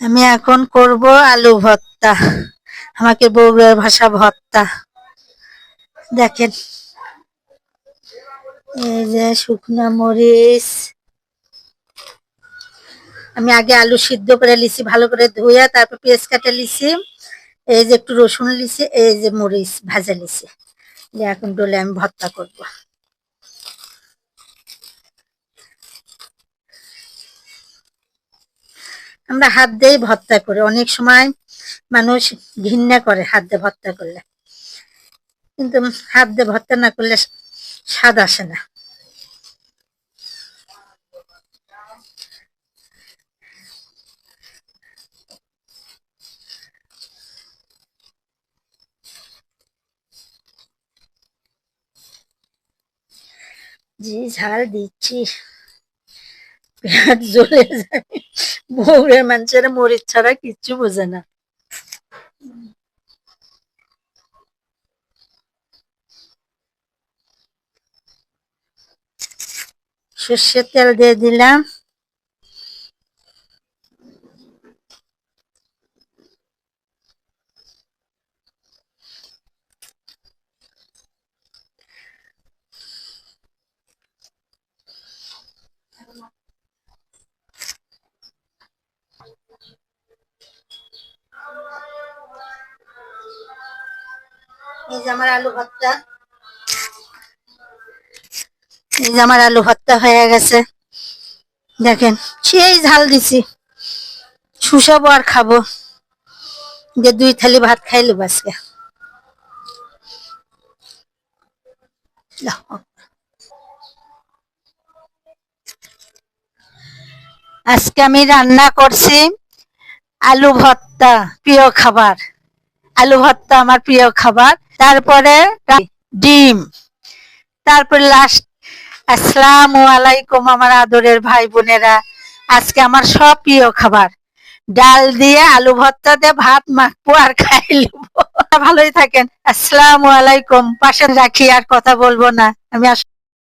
আমি এখন করব আলু ভর্তা। আমাকে বগুড়ার ভাষা ভর্তা। দেখেন। এই যে শুকনা মরিচ। আমি আগে আলু সিদ্ধ করে লিছি ভালো করে ধুয়ে তারপর পেঁয়াজ কাটা লিছি এই যে একটু রসুন লিছি এই যে মরিচ ভাজা লিছি এখন ডলে আমি ভর্তা করব। আমরা হাত দিয়েই ভর্তা করি। অনেক সময় মানুষ ঘৃণা করে হাত দিয়ে ভর্তা করলে। কিন্তু হাত দিয়ে ভর্তা না করলে স্বাদ আসে না। যে ঝাল দিচ্ছি। পেঁয়াজ জ্বলে যাবে বউরের মানুষের মরিচ ছাড়া কিচ্ছু বোঝে না সর্ষের তেল দিয়ে দিলাম আমার আলু ভর্তা। হয়ে গেছে। দেখেন, সেই ঝাল দিছি। শুষাবো আর খাব। যে দুই থালি ভাত খাইলো আজকে। আজকে আমি রান্না করছি আলু ভর্তা, প্রিয় খাবার। আলু ভর্তা আমার প্রিয় খাবার। তারপরে ডিম। তারপরে লাস্ট আসসালামু আলাইকুম আমার আদরের ভাই বোনেরা। আজকে আমার সব প্রিয় খাবার। ডাল দিয়ে আলু ভর্তা দিয়ে ভাত মাখবো আর খাই ভালোই থাকেন। আসসালামু আলাইকুম। পাশে রাখি আর কথা বলব না। আমি